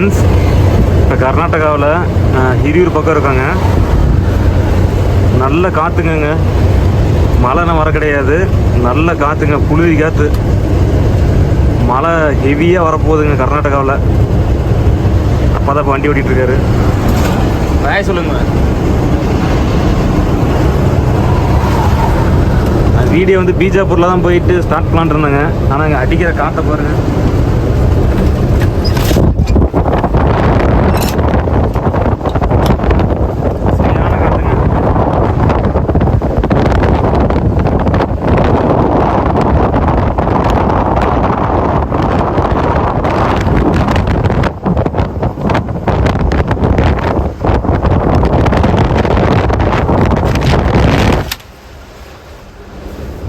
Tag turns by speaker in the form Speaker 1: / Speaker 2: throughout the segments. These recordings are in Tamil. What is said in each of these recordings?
Speaker 1: ஃப்ரெண்ட்ஸ் இப்போ கர்நாடகாவில் ஹிரியூர் பக்கம் இருக்காங்க. நல்ல காற்றுங்கங்க மழைனா வர கிடையாது. நல்ல காற்றுங்க புழுதி காற்று மழை ஹெவியாக வரப்போகுதுங்க கர்நாடகாவில். அப்பா தான் வண்டி ஓட்டிகிட்டு இருக்காரு பாய் சொல்லுங்க வீடியோ வந்து பீஜாப்பூரில் தான் போயிட்டு ஸ்டார்ட் பண்ணலான்னு இருந்தாங்க. ஆனால் இங்கே அடிக்கிற காற்றை பாருங்க சரியான காற்றுங்க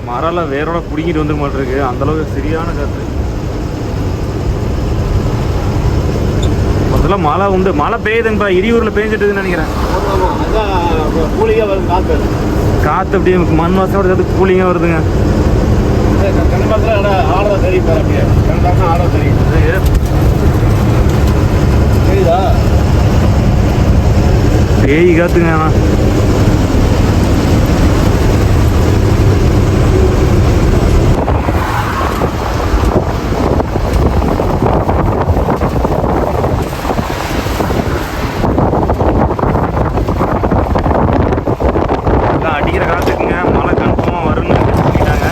Speaker 1: மரம்லாம் வேரோட பிடிங்கிட்டு வந்து மாட்டிருக்கு அந்தளவுக்கு சரியான காற்று. முதல்ல மழை உண்டு. மழை பெய்யுதுங்கப்பா இடியூரில் பெய்ஞ்சிட்டுதுன்னு நினைக்கிறேன். காற்று அப்படியே மண் வாசம் சேர்த்து கூலிங்காக வருதுங்க. பேய் காத்துங்க. ஆனால் எல்லாம் அடிக்கிற காத்துக்குங்க மழை கன்ஃபார்மாக வரும்னு சொல்லிட்டாங்க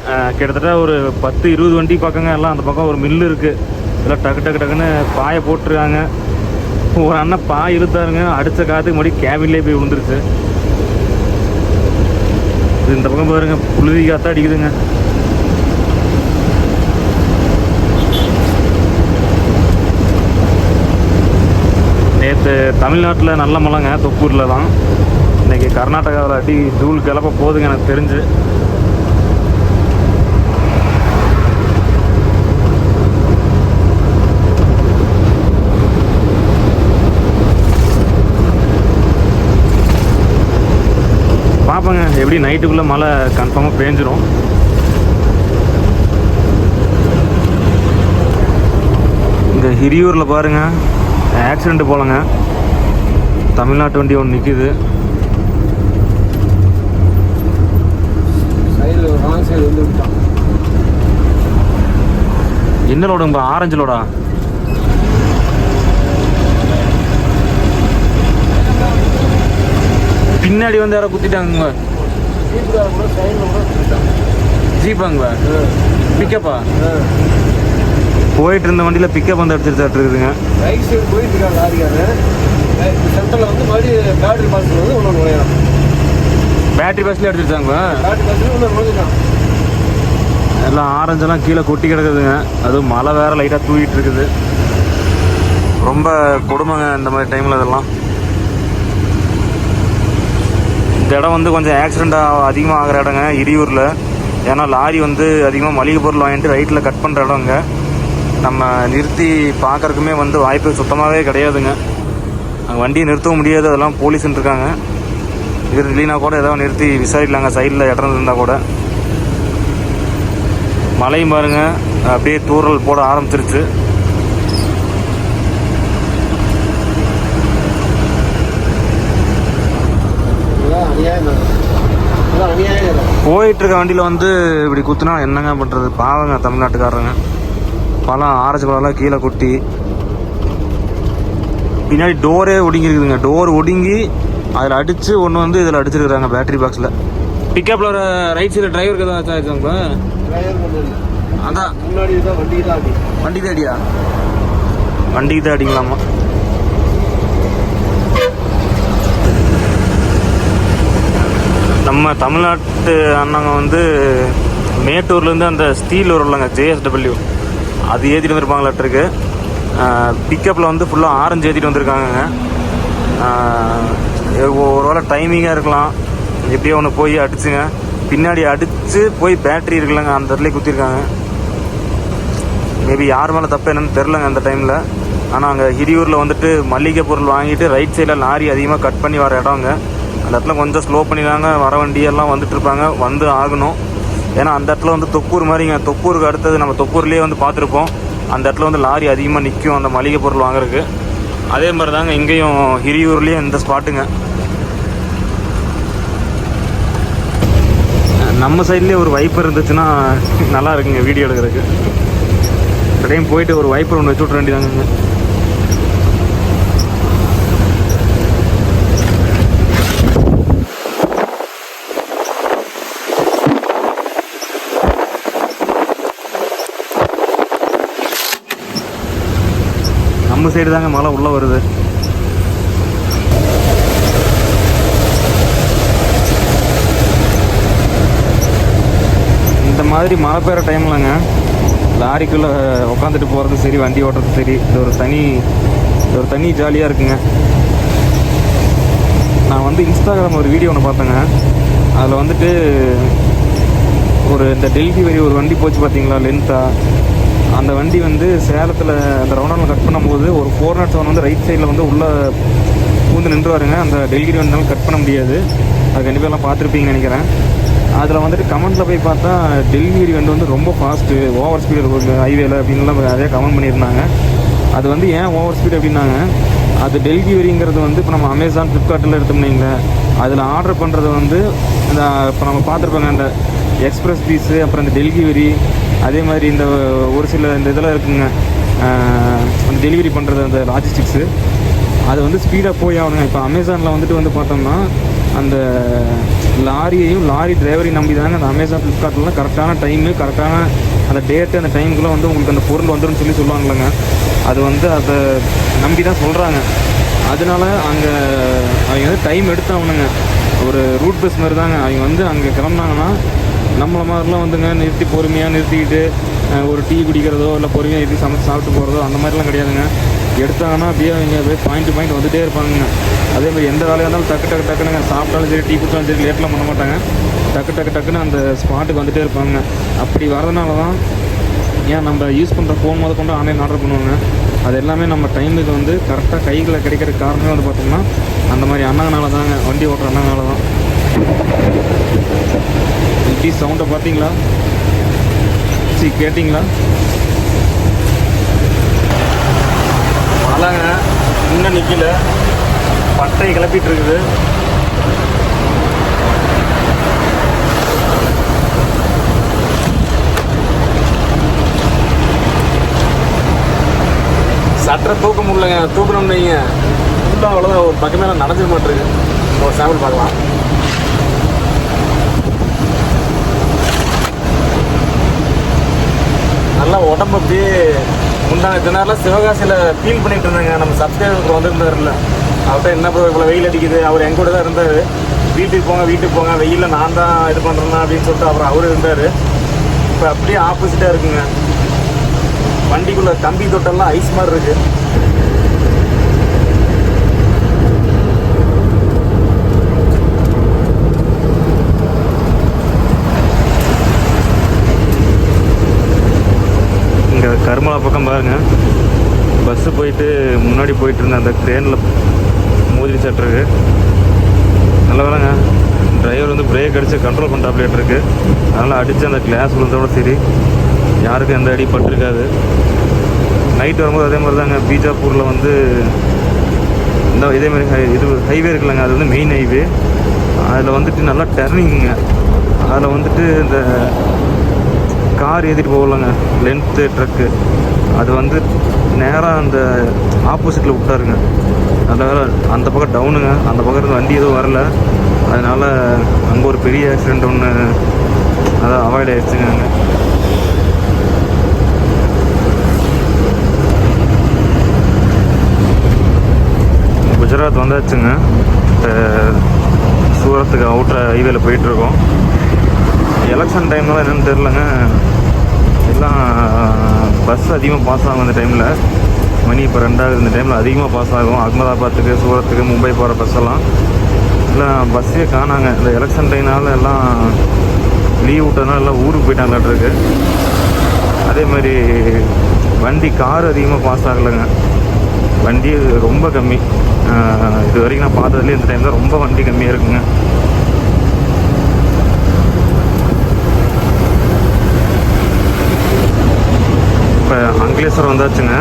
Speaker 1: அஹ் கிட்டத்தட்ட ஒரு பத்து இருபது வண்டி பக்கங்க எல்லாம் அந்த பக்கம் ஒரு மில்லு இருக்குது எல்லாம் டக்கு டக்கு டக்குன்னு பாயை போட்டிருக்காங்க. ஒரு அண்ணன் பாய் இழுத்தாருங்க. அடித்த காற்றுக்கு முன்னாடி கேபின்லேயே போய் விழுந்துருச்சு. இது இந்த பக்கம் பாருங்க புழுதி காத்தா அடிக்குதுங்க. நேற்று தமிழ்நாட்டில் நல்ல மழைங்க தொப்பூரில் தான். இன்றைக்கி கர்நாடகாவில் அடி தூள் கிளப்ப போகுதுங்க எனக்கு தெரிஞ்சு பார்ப்போங்க எப்படி நைட்டுக்குள்ளே மழை கன்ஃபார்மாக பேஞ்சிரும். இந்த ஹிரியூரில் பாருங்க. ஆக்சிடென்ட் போலங்க. தமிழ்நாட்டு வண்டி ஒன்று நிற்கிது என்ன லோடுங்கப்பா ஆரஞ்சு லோடா? பின்னாடி வந்து யாரோ குத்திட்டாங்க
Speaker 2: ஜீப்புக்கார கூட சைடில் கூட விட்டான்
Speaker 1: ஜீப்பாங்க பிக்கப்பா போயிட்டு இருந்த வண்டியில் பிக்கப் வந்து அடிச்சிருச்சாட்டு இருக்குதுங்க.
Speaker 2: ரைட் சைடு போயிட்டு இருக்காங்க லாரிக்காரு சென்டரில் வந்து மறுபடியும் பேட்டரி பாஸ் வந்து ஒன்று நுழையான்
Speaker 1: பேட்டரி பஸ்லேயே அடிச்சிருச்சாங்க
Speaker 2: பேட்டரி பாஸ் ஒன்று நுழைஞ்சிட்டான்.
Speaker 1: எல்லாம் ஆரஞ்செல்லாம் கீழே கொட்டி கிடக்குதுங்க. அதுவும் மழை வேற லைட்டாக தூக்கிட்டு இருக்குது. ரொம்ப கொடுமைங்க இந்த மாதிரி டைமில் இதெல்லாம். இந்த இடம் வந்து கொஞ்சம் ஆக்சிடெண்ட் அதிகமாக ஆகிற இடங்க இரியூரில் ஏன்னா லாரி வந்து அதிகமாக மளிகை பொருள் வாங்கிட்டு ரைட்டில் கட் பண்ணுற இடங்க. நம்ம நிறுத்தி பார்க்கறதுக்குமே வந்து வாய்ப்பு சுத்தமாகவே கிடையாதுங்க. அங்கே வண்டியை நிறுத்தவும் முடியாது அதெல்லாம் போலீஸ்ன்னு இருக்காங்க. இது இல்லைனா கூட ஏதாவது நிறுத்தி விசாரிக்கலாங்க சைடில் இடம் இருந்தால் கூட. மழையும் பாருங்க அப்படியே தூறல் போட ஆரம்பிச்சிருச்சு
Speaker 2: இதெல்லாம் அநியாயம் தான் இதெல்லாம் அநியாயம் தான்
Speaker 1: போயிட்டு இருக்க வண்டியில் வந்து இப்படி குத்துனா என்னங்க பண்ணுறது பாவங்க தமிழ்நாட்டுக்காரங்க பழம் ஆரஞ்சு பழம்லாம் கீழே கொட்டி. பின்னாடி டோரே ஒடுங்கிருக்குதுங்க டோர் ஒடுங்கி அதில் அடித்து ஒன்று வந்து இதில் அடிச்சிருக்கிறாங்க பேட்டரி பாக்ஸில் பிக்கப்பில் ரைட் சைடில் டிரைவருக்கு தான்
Speaker 2: இல்லை
Speaker 1: அதான்.
Speaker 2: முன்னாடி தான் வண்டி தான் அடி
Speaker 1: வண்டிக்கு தான் அடியா? வண்டிக்கு தான் அடிங்களாமா நம்ம தமிழ்நாட்டு அண்ணங்க வந்து மேட்டூர்லேருந்து அந்த ஸ்டீல் வரும்லங்க ஜேஎஸ்டபிள்யூ அது ஏற்றிட்டு வந்திருப்பாங்களாட்டிருக்கு பிக்கப்பில் வந்து ஃபுல்லாக ஆரஞ்சு ஏற்றிட்டு வந்திருக்காங்கங்க. ஒரு வேளை டைமிங்காக இருக்கலாம். எப்படியோ ஒன்று போய் அடிச்சுங்க. பின்னாடி அடித்து போய் பேட்டரி இருக்குல்லங்க அந்த இடத்துல குத்திருக்காங்க. மேபி யார் மேலே தப்பு என்னன்னு தெரிலங்க அந்த டைமில் ஆனால் அங்கே ஹிரியூரில் வந்துட்டு மளிகை பொருள் வாங்கிட்டு ரைட் சைடில் லாரி அதிகமாக கட் பண்ணி வர இடங்க அந்த இடத்துல கொஞ்சம் ஸ்லோ பண்ணிடுறாங்க வர வண்டியெல்லாம் வந்துட்டு இருப்பாங்க. வந்து ஆகணும். ஏன்னா அந்த இடத்துல வந்து தொப்பூர் மாதிரிங்க. தொப்பூருக்கு அடுத்தது நம்ம தொப்பூர்லேயே வந்து பார்த்துருப்போம். அந்த இடத்துல வந்து லாரி அதிகமாக நிற்கும் அந்த மளிகை பொருள் வாங்குறதுக்கு. அதே மாதிரி தாங்க இங்கேயும் ஹிரியூர்லேயும் இந்த ஸ்பாட்டுங்க. நம்ம சைட்லேயே ஒரு வைப்பர் இருந்துச்சுன்னா நல்லா இருக்குங்க வீடியோ எடுக்கிறதுக்கு. இந்த போயிட்டு ஒரு வைப்பர் ஒன்று வச்சு விட்ற வேண்டியதாங்க தாங்க மழை உள்ளே வருது. இந்த மாதிரி மழை பெய்கிற டைம்லங்க லாரிக்குள்ளே உட்காந்துட்டு போகிறது சரி வண்டி ஓட்டுறது சரி. இது ஒரு தனி இது ஒரு தனி ஜாலியாக இருக்குங்க. நான் வந்து இன்ஸ்டாகிராம் ஒரு வீடியோ ஒன்று பார்த்தேங்க. அதில் வந்துட்டு ஒரு இந்த டெல்லி வரி ஒரு வண்டி போச்சு பார்த்தீங்களா லென்த்தாக அந்த வண்டி வந்து சேலத்தில் அந்த ரவுண்டானில் கட் பண்ணும்போது ஒரு ஃபோர் நாட் செவன் வந்து ரைட் சைடில் வந்து உள்ளே பூந்து நின்றுவாருங்க. அந்த டெலிவரி வந்தாலும் கட் பண்ண முடியாது. அது கண்டிப்பாக எல்லாம் பார்த்துருப்பீங்கன்னு நினைக்கிறேன். அதில் வந்துட்டு கமெண்ட்டில் போய் பார்த்தா டெலிவரி வண்டி வந்து ரொம்ப ஃபாஸ்ட்டு ஓவர் ஸ்பீடு இருக்கும் ஹைவேல அப்படின்லாம் நிறையா கமெண்ட் பண்ணியிருந்தாங்க. அது வந்து ஏன் ஓவர் ஸ்பீடு அப்படின்னாங்க அது டெலிவரிங்கிறது வந்து இப்போ நம்ம அமேசான் ஃப்ளிப்கார்ட்டில் எடுத்தோம்னீங்களே அதில் ஆர்டர் பண்ணுறது வந்து இந்த இப்போ நம்ம பார்த்துருப்போங்க அந்த எக்ஸ்பிரஸ் பீஸு அப்புறம் இந்த டெலிவரி அதே மாதிரி இந்த ஒரு சில இந்த இதெல்லாம் இருக்குங்க. அந்த டெலிவரி பண்ணுறது அந்த லாஜிஸ்டிக்ஸு அது வந்து ஸ்பீடாக போய் ஆகணுங்க இப்போ அமேசானில் வந்துட்டு வந்து பார்த்தோம்னா அந்த லாரியையும் லாரி டிரைவரையும் நம்பி தாங்க அந்த அமேசான் ஃப்ளிப்கார்ட்லாம் கரெக்டான டைமு கரெக்டான அந்த டேட்டு அந்த டைமுக்குள்ளே வந்து உங்களுக்கு அந்த பொருள் வந்துடும் சொல்லி சொல்லுவாங்கல்லங்க. அது வந்து அதை நம்பி தான் சொல்கிறாங்க அதனால அங்கே அவங்க வந்து டைம் எடுத்தாகணுங்க ஒரு ரூட் பஸ் மாதிரி தாங்க அவங்க வந்து அங்கே கிளம்புனாங்கன்னா நம்மளை மாதிரிலாம் வந்துங்க நிறுத்தி பொறுமையாக நிறுத்திக்கிட்டு ஒரு டீ குடிக்கிறதோ இல்லை பொறுமையாக நிறுத்தி சமைச்சு சாப்பிட்டு போகிறதோ அந்த மாதிரிலாம் கிடையாதுங்க. எடுத்தாங்கன்னா அப்படியே அவங்க அப்படியே பாயிண்ட் டு பாயிண்ட் வந்துட்டே இருப்பாங்க அதே மாதிரி எந்த வேலையாக இருந்தாலும் டக்கு டக்கு டக்குனுங்க. சாப்பிட்டாலும் சரி டீ குடிச்சாலும் சரி லேட்லாம் பண்ண மாட்டாங்க. டக்கு டக்கு டக்குன்னு அந்த ஸ்பாட்டுக்கு வந்துகிட்டே இருப்பாங்க அப்படி வரதுனால தான் ஏன் நம்ம யூஸ் பண்ணுற ஃபோன் முத கொண்டு ஆன்லைன் ஆர்டர் பண்ணுவாங்க. அது எல்லாமே நம்ம டைமுக்கு வந்து கரெக்டாக கைகளில் கிடைக்கிற காரணமே வந்து பார்த்தோம்னா அந்த மாதிரி அண்ணங்கனால தாங்க வண்டி ஓட்டுற அண்ணங்கனால தான். இப்படி சவுண்டை பார்த்தீங்களா? சரி கேட்டிங்களா? மழைங்க இன்னும் நிற்கல பட்டை கிளப்பிட்டு இருக்குது சட்டை தூக்க முடியலங்க. தூக்கணும்னு நீங்கள் ஃபுல்லாக அவ்வளோதான் ஒரு பக்கமே நடந்துக்க மாட்டிருக்கு ஒரு சாம்பிள் பார்க்கலாம். நல்லா உடம்பு அப்படியே முந்தான இத்தனை சிவகாசியில் ஃபீல் பண்ணிட்டு இருந்தாங்க. நம்ம சப்ஸ்கிரைபருக்கு வந்திருந்தாருல அவர்கிட்ட என்ன ப்ரோ இவ்வளோ வெயில் அடிக்குது? அவர் என் கூட தான் இருந்தார். வீட்டுக்கு போங்க வீட்டுக்கு போங்க. வெயிலில் நான் தான் இது பண்ணுறேன்னா அப்படின்னு சொல்லிட்டு அப்புறம் அவர் இருந்தார். இப்போ அப்படியே ஆப்போசிட்டாக இருக்குங்க. வண்டிக்குள்ளே கம்பி தொட்டெல்லாம் ஐஸ் மாதிரி இருக்குது இங்கே கருமலா பக்கம் பாருங்க பஸ்ஸு போயிட்டு முன்னாடி போயிட்டு இருந்த அந்த ட்ரெயினில் மோதி சட்டுருக்கு நல்ல வேலைங்க. டிரைவர் வந்து பிரேக் அடித்து கண்ட்ரோல் பண்ணுறாப்லேட் இருக்கு அதனால் அடித்து அந்த கிளாஸ் விழுந்தோட சரி. யாருக்கும் எந்த அடி பட்டிருக்காது. நைட் வரும்போது அதே மாதிரி தாங்க பீஜாப்பூரில் வந்து இந்த இதே மாதிரி ஹை இது ஹைவே இருக்குல்லங்க. அது வந்து மெயின் ஹைவே அதில் வந்துட்டு நல்லா டர்னிங்குங்க அதில் வந்துட்டு இந்த கார் ஏற்றிட்டு போகலங்க. லென்த்து ட்ரக்கு அது வந்து நேராக அந்த ஆப்போசிட்டில் விட்டாருங்க அதனால் அந்த பக்கம் டவுனுங்க அந்த பக்கம் இருந்து வண்டி எதுவும் வரல. அதனால் அங்கே ஒரு பெரிய ஆக்சிடெண்ட் ஒன்று அதான் அவாய்ட் ஆகிடுச்சுங்க அங்கே. குஜராத் வந்தாச்சுங்க. சூரத்துக்கு அவுட்டர் ஹைவேல போயிட்டுருக்கோம் எலெக்ஷன் டைம்லாம் என்னென்னு தெரிலங்க எல்லாம் பஸ் அதிகமாக பாஸ் ஆகும் அந்த டைமில் மணி இப்போ ரெண்டாவது இந்த டைமில் அதிகமாக பாஸ் ஆகும். அகமதாபாத்துக்கு சூரத்துக்கு மும்பை போகிற பஸ் எல்லாம். பஸ்ஸே காணாங்க. இந்த எலெக்ஷன் டைனால் எல்லாம் லீவ் விட்டதுனால எல்லாம் ஊருக்கு போயிட்டாங்களாட்ருக்கு அதே மாதிரி வண்டி கார் அதிகமாக பாஸ் ஆகலைங்க. வண்டி ரொம்ப கம்மி. இது வரைக்கும் நான் பார்த்ததுலேயே இந்த டைமில் ரொம்ப வண்டி கம்மியாக இருக்குங்க. இப்போ அங்கிலேஸ்வரம் வந்தாச்சுங்க.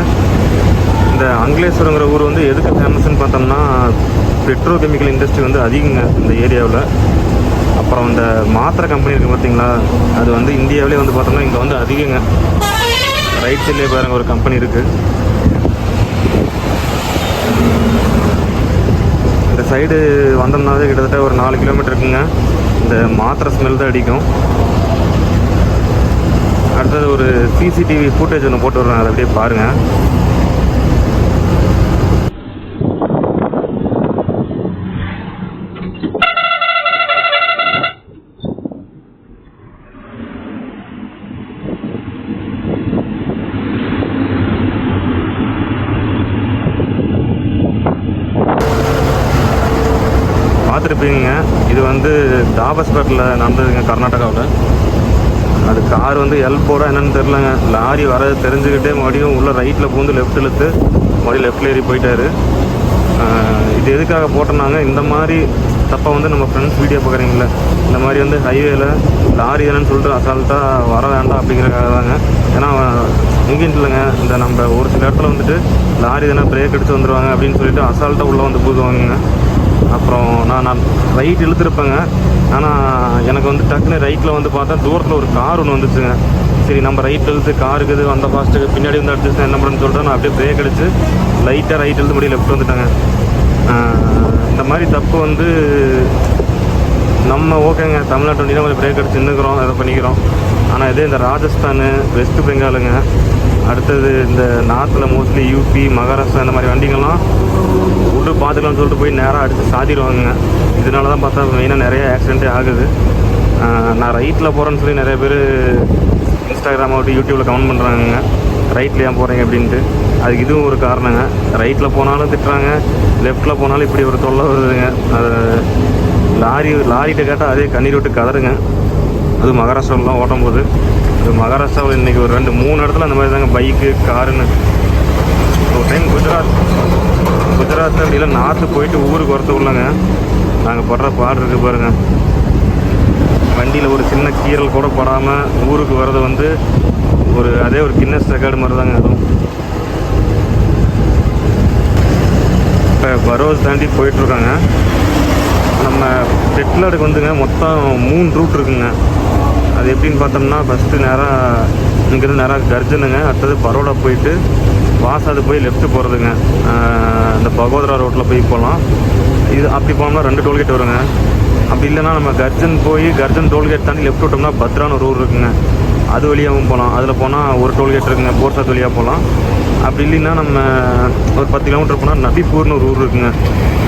Speaker 1: இந்த அங்கிலேஸ்வரங்கிற ஊர் வந்து எதுக்கு ஃபேமஸ்ன்னு பார்த்தோம்னா பெட்ரோ கெமிக்கல் இண்டஸ்ட்ரி வந்து அதிகங்க இந்த ஏரியாவில். அப்புறம் இந்த மாத்திரை கம்பெனி இருக்குது பார்த்தீங்களா அது வந்து இந்தியாவிலே வந்து பார்த்தோம்னா இங்கே வந்து அதிகங்க. ரைட் சைட்லேயே பாருங்க ஒரு கம்பெனி இருக்குது இந்த சைடு வந்தோம்னாவே கிட்டத்தட்ட ஒரு நாலு கிலோமீட்டர் இருக்குங்க. இந்த மாத்திரை ஸ்மெல் தான் அடிக்கும். அடுத்தது ஒரு சிசிடிவி ஃபுட்டேஜ் ஒன்று போட்டு விட்றேன் அதை அப்படியே பாருங்கள் பார்த்துருப்பீங்க இது வந்து தாபஸ்பேட்டில் நடந்ததுங்க கர்நாடகாவில். அது கார் வந்து ஹெல்ப்போட என்னன்னு தெரிலங்க லாரி வரது தெரிஞ்சுக்கிட்டே மறுபடியும் உள்ள ரைட்டில் பூந்து லெஃப்ட் இழுத்து மறுபடியும் லெஃப்டில் ஏறி போயிட்டாரு. இது எதுக்காக போட்டோம்னாங்க இந்த மாதிரி தப்பாக வந்து நம்ம ஃப்ரெண்ட்ஸ் வீடியோ பார்க்குறீங்களே இந்த மாதிரி வந்து ஹைவேல லாரி என்னன்னு சொல்லிட்டு அசால்ட்டாக வர வேண்டாம் அப்படிங்கிறக்காக தாங்க ஏன்னா எங்கேயும் இல்லைங்க இந்த நம்ம ஒரு சில இடத்துல வந்துட்டு லாரி தானே பிரேக் அடிச்சு வந்துடுவாங்க அப்படின்னு சொல்லிட்டு அசால்ட்டாக உள்ளே வந்து பூதுவாங்க அப்புறம் நான் நான் ரைட் இழுத்துருப்பேங்க. ஆனால் எனக்கு வந்து டக்குன்னு ரைட்டில் வந்து பார்த்தா தூரத்தில் ஒரு கார் ஒன்று வந்துச்சுங்க. சரி நம்ம ரைட் இழுத்து காருக்குது அந்த ஃபாஸ்ட்டுக்கு பின்னாடி வந்து அடிச்சு என்ன பண்ணுன்னு சொல்லிட்டு நான் அப்படியே பிரேக் அடிச்சு லைட்டாக ரைட் இழுத்து முடியும் லெஃப்ட் வந்துட்டாங்க. இந்த மாதிரி தப்பு வந்து நம்ம ஓகேங்க. தமிழ்நாட்டு வண்டினா கொஞ்சம் பிரேக் அடிச்சு நின்றுக்கிறோம் அதை பண்ணிக்கிறோம். ஆனால் இதே இந்த ராஜஸ்தானு வெஸ்ட் பெங்காலுங்க அடுத்தது இந்த நார்த்தில் மோஸ்ட்லி யூபி மகாராஷ்டிரா இந்த மாதிரி வண்டிகள்லாம் விட்டு பார்த்துக்கலாம்னு சொல்லிட்டு போய் நேராக அடித்து சாத்திடுவாங்க இதனால தான் பார்த்தா மெயினாக நிறைய ஆக்சிடென்ட்டே ஆகுது. நான் ரைட்டில் போகிறேன்னு சொல்லி நிறைய பேர் இன்ஸ்டாகிராம் ஆகட்டும் யூடியூப்பில் கமெண்ட் பண்ணுறாங்க ரைட்டில் ஏன் போகிறீங்க அப்படின்ட்டு. அதுக்கு இதுவும் ஒரு காரணங்க. ரைட்டில் போனாலும் திட்டுறாங்க. லெஃப்ட்டில் போனாலும் இப்படி ஒரு தொல்லை வருதுங்க. அது லாரி லாரிகிட்ட கேட்டால் அதே கண்ணீர் விட்டு கதருங்க அது மகாராஷ்டிராவிலாம் ஓட்டும் போது. அது மகாராஷ்டிராவில் இன்றைக்கி ஒரு ரெண்டு மூணு இடத்துல அந்த மாதிரி தாங்க பைக்கு காருன்னு ஒரு டைம் குஜராத் குஜராத் அப்படிலாம் நார்த்து போயிட்டு ஊருக்கு வரத்துக்குள்ளங்க நாங்கள் படுற பாடு இருக்குது பாருங்க. வண்டியில் ஒரு சின்ன கீறல் கூட படாமல் ஊருக்கு வர்றது வந்து ஒரு அதே ஒரு கின்னஸ் ரெக்கார்டு மாதிரி தாங்க அதுவும். இப்போ பரோஸ் தாண்டி போயிட்டுருக்காங்க நம்ம செட்டிலாடுக்கு வந்துங்க மொத்தம் மூணு ரூட் இருக்குங்க. அது எப்படின்னு பார்த்தோம்னா ஃபஸ்ட்டு நேராக இங்கேருந்து நேராக கர்ஜனுங்க அடுத்தது பரோடா போயிட்டு வாசாது போய் லெஃப்ட் போகிறதுங்க இந்த பகோதரா ரோட்டில் போய் போகலாம் இது அப்படி போனோம்னா ரெண்டு டோல்கேட் வருங்க. அப்படி இல்லைன்னா நம்ம கர்ஜன் போய் கர்ஜன் டோல்கேட் தாண்டி லெஃப்ட் விட்டோம்னா பத்ரான்னு ஒரு ஊர் இருக்குங்க. அது வழியாகவும் போகலாம் அதில் போனால் ஒரு டோல்கேட் இருக்குங்க. போர்சாத் வழியாக போகலாம் அப்படி இல்லைன்னா நம்ம ஒரு பத்து கிலோமீட்டர் போனால் நபிப்பூர்னு ஒரு ஊர் இருக்குங்க.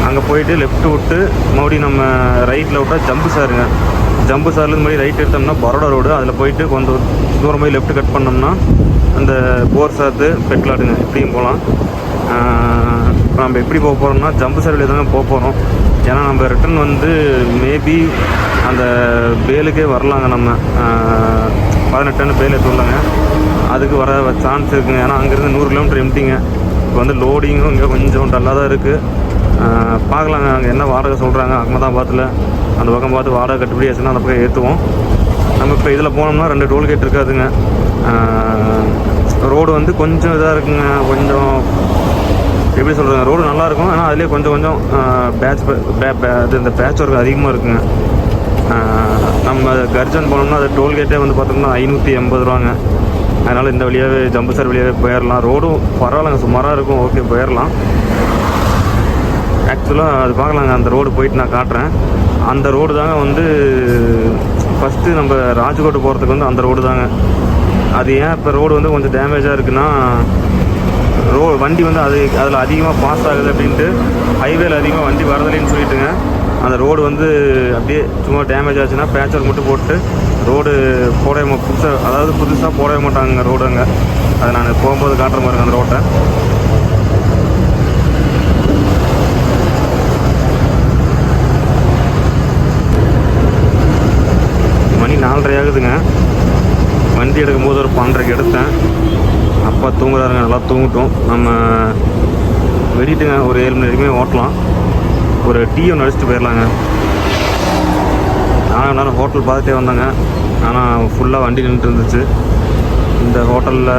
Speaker 1: அங்கே போயிட்டு லெஃப்ட் விட்டு மறுபடியும் நம்ம ரைட்டில் விட்டால் ஜம்பு சாருங்க. ஜம்பு சார்லேருந்து மாதிரி ரைட் எடுத்தோம்னா பரோடா ரோடு அதில் போயிட்டு கொஞ்சம் தூரம் போய் லெஃப்ட் கட் பண்ணோம்னா அந்த போர் சாத்து பெட்லாடுங்க இப்படியும் போகலாம். இப்போ நம்ம எப்படி போக போகிறோம்னா ஜம்பு சார் வழியாக தாங்க போக போகிறோம் ஏன்னா நம்ம ரிட்டர்ன் வந்து மேபி அந்த பேலுக்கே வரலாங்க நம்ம. பதினெட்டுன்னு பேல் எடுத்துள்ளாங்க அதுக்கு வர சான்ஸ் இருக்குங்க. ஏன்னா அங்கேருந்து நூறு கிலோமீட்டர் எம்டிங்க இப்போ வந்து லோடிங்கும் இங்கே கொஞ்சம் டல்லாக தான் இருக்குது பார்க்கலாங்க. அங்கே என்ன வாடகை சொல்கிறாங்க அகமதாபாத்தில் அந்த பக்கம் பார்த்து வாடகை கட்டுப்படி ஆச்சுன்னா அந்த பக்கம் ஏற்றுவோம். நம்ம இப்போ இதில் போனோம்னா ரெண்டு டோல்கேட் இருக்காதுங்க. ரோடு வந்து கொஞ்சம் இதாக இருக்குங்க. கொஞ்சம் எப்படி சொல்கிறாங்க ரோடு நல்லாயிருக்கும் ஆனால் அதுலேயே கொஞ்சம் கொஞ்சம் பேட்ச் இது இந்த பேட்ச் ஒர்க் அதிகமாக இருக்குங்க. நம்ம கர்ஜன் போனோம்னா அது டோல்கேட்டே வந்து பார்த்தோம்னா ஐநூற்றி எண்பது ரூபாங்க. அதனால் இந்த வழியாகவே ஜம்பு சார் வழியாகவே போயிடலாம் ரோடும் பரவாயில்லங்க. சுமாராக இருக்கும். ஓகே போயிடலாம் ஆக்சுவலாக அது பார்க்கலாங்க. அந்த ரோடு போயிட்டு நான் காட்டுறேன். அந்த ரோடு தாங்க வந்து ஃபஸ்ட்டு நம்ம ராஜ்கோட் போகிறதுக்கு வந்து அந்த ரோடு தாங்க. அது ஏன் இப்போ ரோடு வந்து கொஞ்சம் டேமேஜாக இருக்குன்னா ரோ வண்டி வந்து அது அதில் அதிகமாக பாஸ் ஆகுது அப்படின்ட்டு ஹைவேல அதிகமாக வண்டி வரதில்லைன்னு சொல்லிட்டுங்க. அந்த ரோடு வந்து அப்படியே சும்மா டேமேஜ் ஆச்சுன்னா பேச்சர் மட்டும் போட்டு ரோடு போடவே புதுசாக அதாவது புதுசாக போடவே மாட்டாங்க ரோடு அங்கே அதை நான் போகும்போது காட்டுற மாதிரி அந்த ரோட்டை நாலரை ஆகுதுங்க. வண்டி எடுக்கும்போது ஒரு பன்னெண்டரைக்கு எடுத்தேன். அப்பா தூங்குறாருங்க நல்லா தூங்கட்டும். நம்ம வெடிட்டுங்க ஒரு ஏழு மணி வரைக்குமே ஓட்டலாம். ஒரு டீ ஒன்று அடிச்சுட்டு போயிடலாங்க நானும் நேரம் ஹோட்டல் பார்த்துட்டே வந்தேங்க. ஆனால் ஃபுல்லாக வண்டி நின்றுட்டு இருந்துச்சு. இந்த ஹோட்டலில்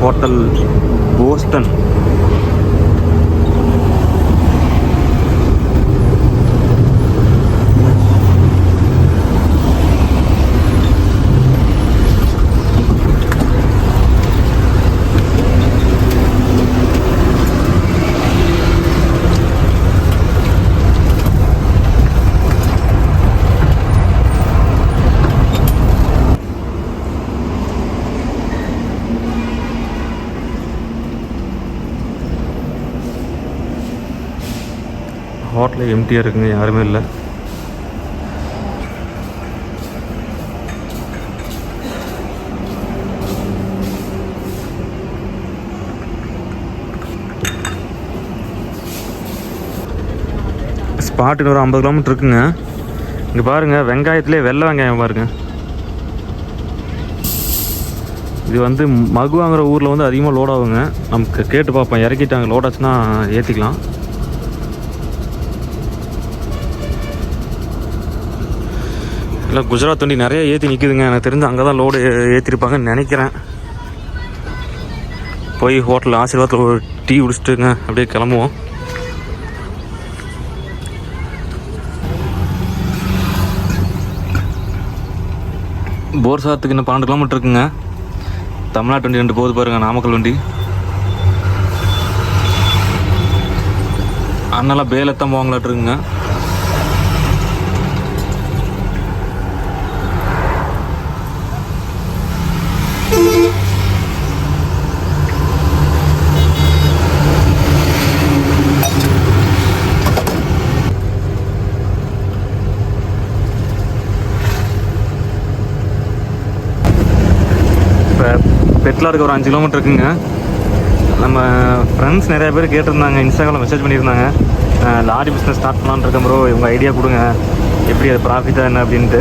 Speaker 1: ஹோட்டல் போஸ்டன் ஹோட்டல் எம்டியாக இருக்குங்க யாருமே இல்லை. ஸ்பாட்டுக்கு ஒரு ஐம்பது கிலோமீட்டர் இருக்குங்க. இங்கே பாருங்கள் வெங்காயத்துலேயே வெள்ளை வெங்காயம் பாருங்க. இது வந்து மகு வாங்குகிற ஊரில் வந்து அதிகமாக லோட் ஆகுங்க. நமக்கு கேட்டு பார்ப்போம் இறக்கிட்டாங்க லோட் ஆச்சுன்னா ஏற்றிக்கலாம் இல்லை குஜராத் வண்டி நிறைய ஏற்றி நிற்குதுங்க எனக்கு தெரிஞ்சு அங்கே தான் லோடு ஏற்றிருப்பாங்கன்னு நினைக்கிறேன். போய் ஹோட்டலில் ஆசீர்வாதத்தில் ஒரு டீ குடிச்சிட்டுங்க. அப்படியே கிளம்புவோம். போர் சாத்துக்கு இன்னும் பன்னெண்டு கிலோமீட்டர் இருக்குங்க. தமிழ்நாட்டு வண்டி ரெண்டு போகுது பாருங்க நாமக்கல் வண்டி. அண்ணெல்லாம் பேலத்தான் போவாங்களாட்டு இருக்குங்க இப்போ பெட்லாருக்கு ஒரு அஞ்சு கிலோமீட்டர் இருக்குங்க. நம்ம ஃப்ரெண்ட்ஸ் நிறைய பேர் கேட்டிருந்தாங்க இன்ஸ்டாகிராமில் மெசேஜ் பண்ணியிருந்தாங்க. லாரி பிஸ்னஸ் ஸ்டார்ட் பண்ணலான்னு இருக்கேன் ப்ரோ இவங்க ஐடியா கொடுங்க. எப்படி அது ப்ராஃபிட்டாக என்ன அப்படின்ட்டு.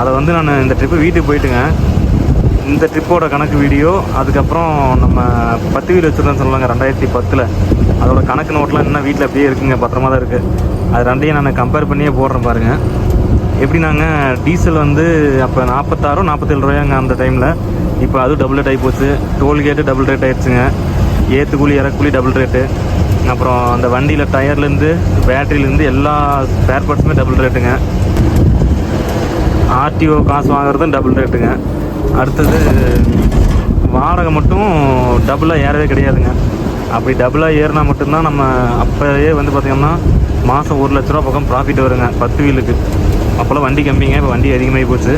Speaker 1: அதை வந்து நான் இந்த ட்ரிப்பு வீட்டுக்கு போயிட்டுங்க. இந்த ட்ரிப்போட கணக்கு வீடியோ அதுக்கப்புறம் நம்ம பத்து வீடு வச்சுருந்தேன்னு சொல்லுவாங்க ரெண்டாயிரத்தி பத்தில். அதோட கணக்கு நோட்லாம் இன்னும் வீட்டில் அப்படியே இருக்குங்க பத்திரமா தான் இருக்குது அது ரெண்டையும் நான் கம்பேர் பண்ணியே போடுறேன் பாருங்கள் எப்படி நாங்கள் டீசல் வந்து அப்போ நாற்பத்தாறோ நாற்பத்தேழு ரூபாயாங்க அந்த டைமில் இப்போ அதுவும் டபுள் ரேட் ஆகி போச்சு டோல்கேட்டு டபுள் ரேட் ஆகிடுச்சுங்க ஏற்றுக்கூலி கூலி இறக்கூலி டபுள் ரேட்டு அப்புறம் அந்த வண்டியில் டயர்லேருந்து பேட்டரியிலேருந்து எல்லா ஸ்பேர் பார்ட்ஸுமே டபுள் ரேட்டுங்க ஆர்டிஓ காசு வாங்குறதும் டபுள் ரேட்டுங்க அடுத்தது வாடகை மட்டும் டபுளாக ஏறவே கிடையாதுங்க. அப்படி டபுளாக ஏறினா மட்டும்தான் நம்ம அப்போயே வந்து பார்த்திங்கன்னா மாதம் ஒரு லட்ச ரூபா பக்கம் ப்ராஃபிட் வருங்க. பத்து வீலுக்கு. அப்போல்லாம் வண்டி கம்மிங்க. இப்போ வண்டி அதிகமாகி போச்சு.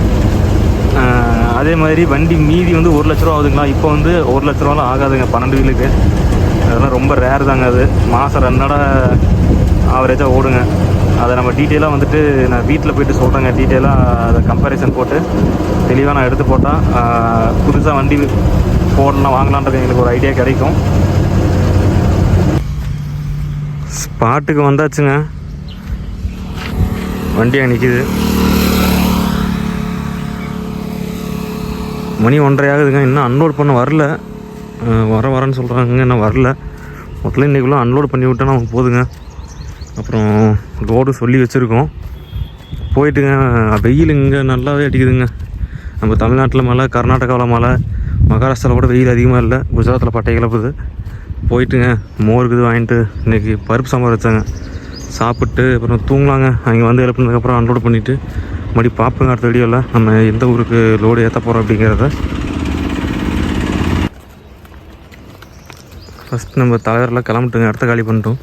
Speaker 1: அதே மாதிரி வண்டி மீதி வந்து ஒரு லட்ச ரூபா ஆகுதுங்களா? இப்போ வந்து ஒரு லட்ச ரூபாலாம் ஆகாதுங்க. பன்னெண்டு வீலுக்கு. அதெல்லாம் ரொம்ப ரேர் தாங்க அது. மாதம் ரெண்டோட ஆவரேஜாக ஓடுங்க. அதை நம்ம டீட்டெயிலாக வந்துட்டு நான் வீட்டில் போயிட்டு சொல்கிறேங்க டீட்டெயிலாக அதை கம்பேரிசன் போட்டு தெளிவாக நான் எடுத்து போட்டால் புதுசாக வண்டி போடலாம் வாங்கலான்றது எங்களுக்கு ஒரு ஐடியா கிடைக்கும். ஸ்பாட்டுக்கு வந்தாச்சுங்க. வண்டி அங்கே நிற்கிது மணி ஒன்றரை ஆகுதுங்க இன்னும் அன்லோட் பண்ண வரல. வர வரேன்னு சொல்கிறாங்க இன்னும் வரல. மொத்தம் இன்றைக்குள்ளே அன்லோட் பண்ணி விட்டோன்னா நமக்கு போதுங்க. அப்புறம் லோடு சொல்லி வச்சுருக்கோம். போயிட்டுங்க. வெயில் இங்கே நல்லாவே அடிக்குதுங்க. நம்ம தமிழ்நாட்டில் மழை கர்நாடகாவில் மழை மகாராஷ்டிராவில் கூட வெயில் அதிகமாக இல்லை. குஜராத்தில் பட்டை கிளப்புது. போயிட்டுங்க. மோருக்கு இது வாங்கிட்டு இன்றைக்கி பருப்பு சாம்பார் வச்சாங்க. சாப்பிட்டு அப்புறம் தூங்கலாங்க. அங்கே வந்து எழுப்பினதுக்கப்புறம் அன்லோட் பண்ணிவிட்டு மறுபடியும் பார்ப்போங்க அடுத்த வீடியோவில் நம்ம எந்த ஊருக்கு லோடு ஏற்ற போகிறோம் அப்படிங்கிறத. ஃபஸ்ட் நம்ம தலைவரெலாம் கிளம்பிட்டுங்க இடத்த காலி பண்ணிட்டோம்.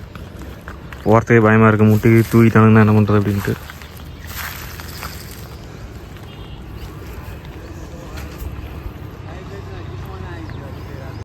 Speaker 1: போகிறதுக்கே பயமாக இருக்குது முட்டி தூக்கிட்டானுங்கன்னா என்ன பண்ணுறது அப்படின்ட்டு.